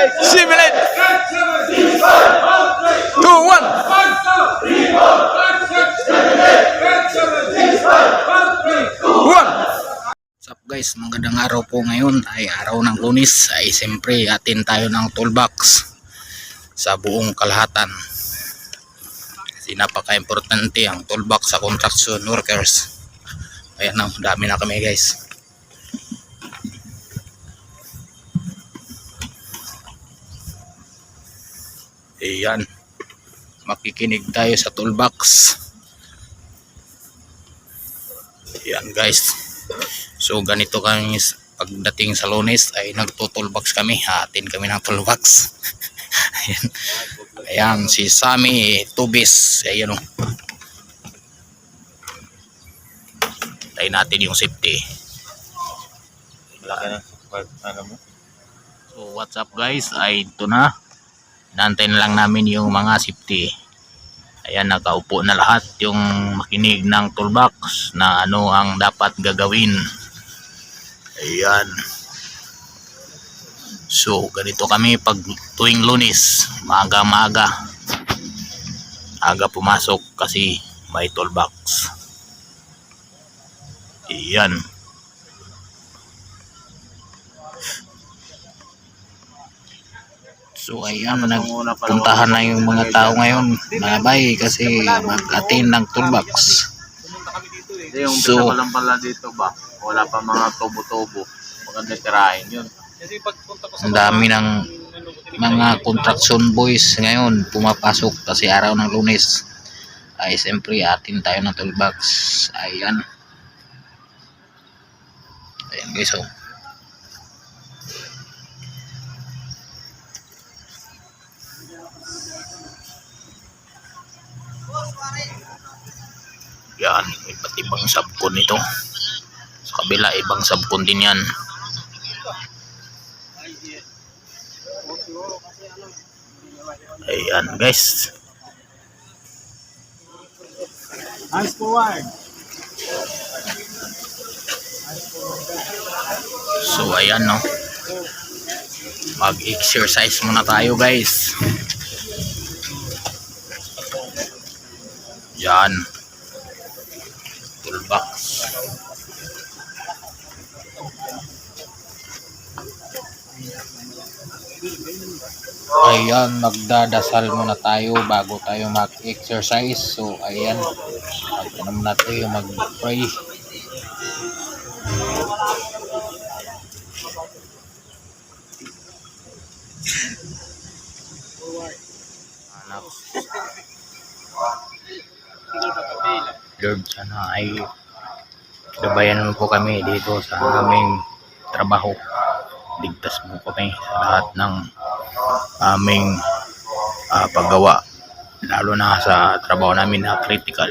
eight. Two, one. One. What's up guys, magandang araw po ngayon ay araw ng lunis ay siyempre atin tayo ng toolbox sa buong kalahatan kasi napaka-importante ang toolbox sa construction workers ayan na, dami na kami guys ayan. Makikinig tayo sa toolbox. Ayan guys. So ganito kami pagdating sa lunes ay nagtutulbox kami. Hatin kami ng toolbox. Ayan. Ayan si Sammy Tubis. Ayan o tayo natin yung safety. Mo? So what's up guys? Ay ito na Inaantay na lang namin yung mga safety. Ayan nakaupo na lahat yung makinig ng toolbox na ano ang dapat gagawin. Ayan. So ganito kami pag tuwing lunes maaga maaga aga pumasok kasi may toolbox. Ayan So ayan, nagpuntahan na yung mga tao ngayon nabay kasi mag-attend ng toolbox. Yung So- ko lang pala dito ba? Wala pa mga tubo-tubo. Maganda tirahin yun. Ang dami ng mga construction boys ngayon pumapasok kasi araw ng lunes. Ay siyempre atin tayo ng toolbox. Ayan. Ayan guys oh. Yan, iba't ibang sabkon nito. Sa kabila, ibang sabkon din yan. Ayan guys. Nice forward. So ayan no. Mag-exercise muna tayo guys. Yan. Toolbox. Ayan, magdadasal muna tayo bago tayo mag-exercise. So, ayan. Mag-ano muna tayo, mag-pray. Anak. Lord, sana ay gabayan mo po kami dito sa aming trabaho. Ligtas mo kami sa lahat ng aming ah, paggawa. Lalo na sa trabaho namin na critical.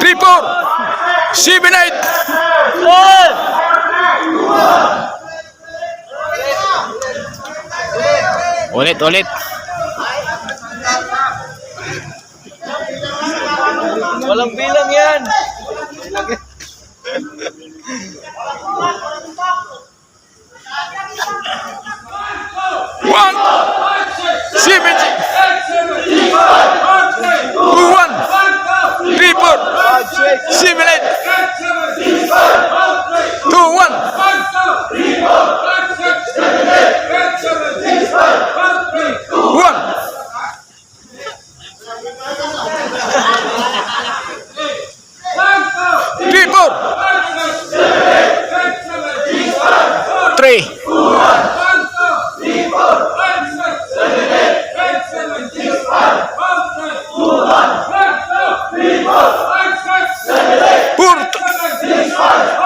Three, four, seven, eight. Ulit. Walang bilang yan. One, seven, one, three, four, seven, eight, two, one.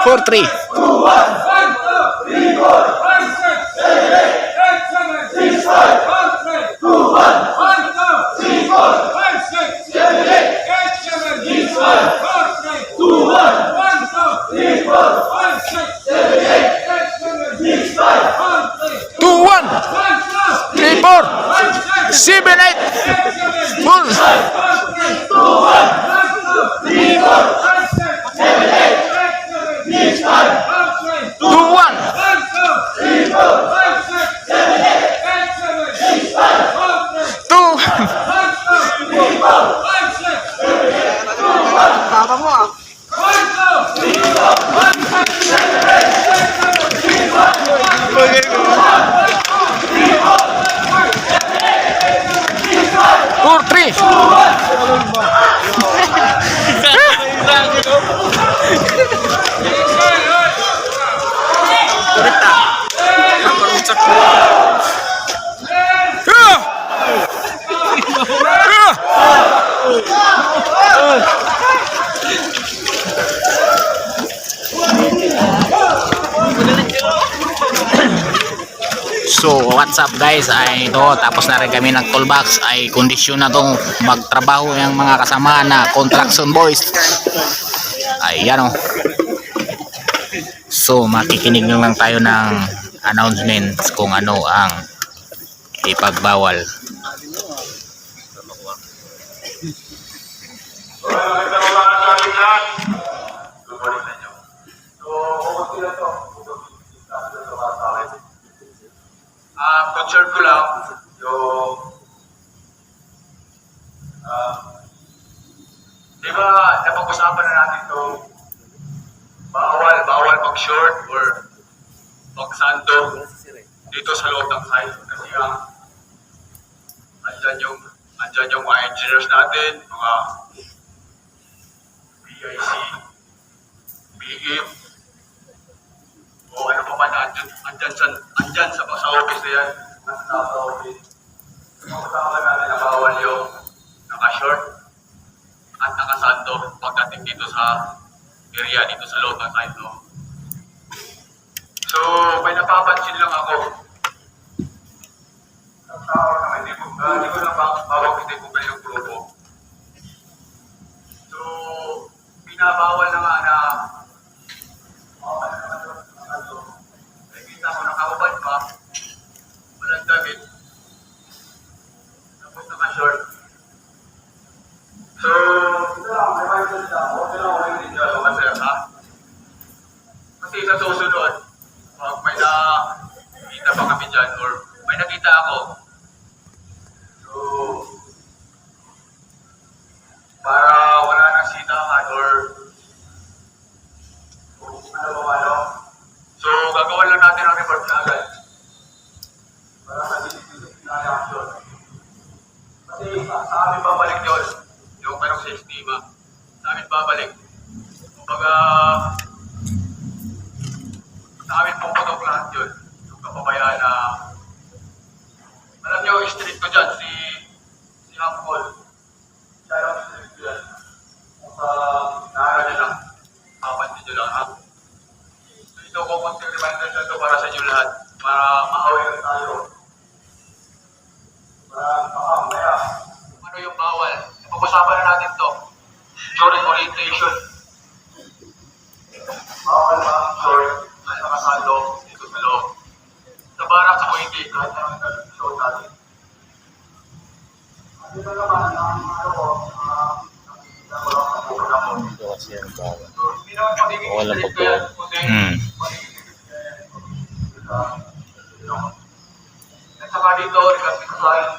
four, three. Two, one, one, two, three, four, six, seven, eight, eight, seven, six, five, one, three, two, one, one, two, three, four, six, seven, eight, eight, seven, six, five, three, two, one, one, two, three, four, six, seven, eight, eight, seven, six, five, two, one, three, four, seven, eight, six, five. Four, three. So what's up guys? Ay ito tapos na rin kami ng toolbox ay kondisyon na tong magtrabaho yung mga kasama na construction boys. Ay yan o so makikinig lang tayo ng announcements kung ano ang ipagbawal Ah, concern ko lang. Yung ah, di ba napag-usapan na natin itong bawal, bawal mag-short or mag-sando dito sa loob ng site kasi nga andyan yung andyan yung mga engineers natin, mga BIC, BIM, o ano pa man, andyan, andyan sa, na yan, sa office. Pag-usapan natin na bawal yung naka-short at naka-sando pagdating dito sa area dito sa loob ng site, no? So, may napapansin lang ako. Ang tao na hindi ko, uh, hindi ko lang bawang hindi ko kayo grupo. So, binabawal na nga na bawal na nga doon, ano, nakikita ko nakababad pa, walang damit, tapos naka-short. So, ito lang, may mindset lang, okay lang, okay din dyan, kasi ha? Kasi sa susunod, pag may nakita pa kami dyan, or may nakita ako, so, para wala nang sitahan or kung ano ba ano, so gagawin lang natin ang report na agad. Para sa discipline na action. Kasi sa amin babalik yun, yung parang sa estima, sa amin babalik. Kumbaga, sa amin puputok lahat yun. Yung kapabayaan na, alam niyo, street ko dyan, si, si Hampol. Siya yung street ko dyan. Kung sa, naara nyo lang, kapansin nyo lang ha. So ito, kukunting reminder na ito para sa inyo lahat. Para ma-aware tayo. Para makamaya. Ano yung bawal? Pag-usapan na natin to. During orientation. Bawal ba? Sorry. Ay, nakasalo dito sa loob. Sa barak sa hindi, kahit na ang show natin. Ano na naman, ang ano ko, ah, nakikita ko lang ang pupunta ko. So, hindi naman magiging Wala strict pagbawa. Hmm. Ah. At saka dito, regarding sa side,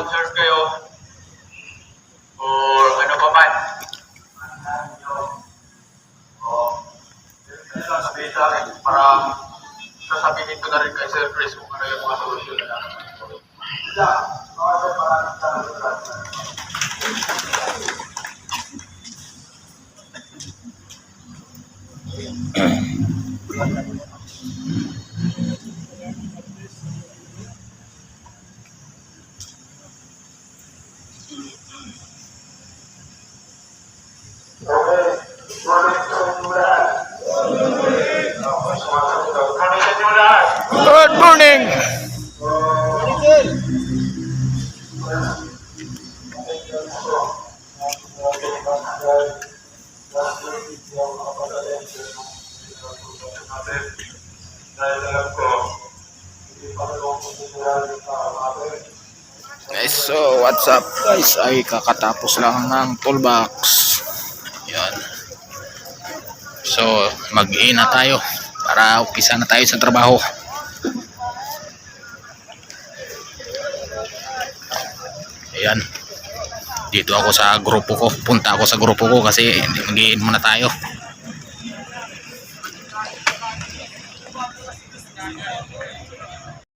mag-sponsor kayo or ano pa man. para sasabihin ko na rin kay Sir Chris kung ano yung mga solusyon na lang. Yeah. what's up guys? Ay kakatapos lang ng toolbox. Yan. So, mag-ina tayo para umpisa na tayo sa trabaho. Ayan. Dito ako sa grupo ko. Punta ako sa grupo ko kasi mag muna tayo.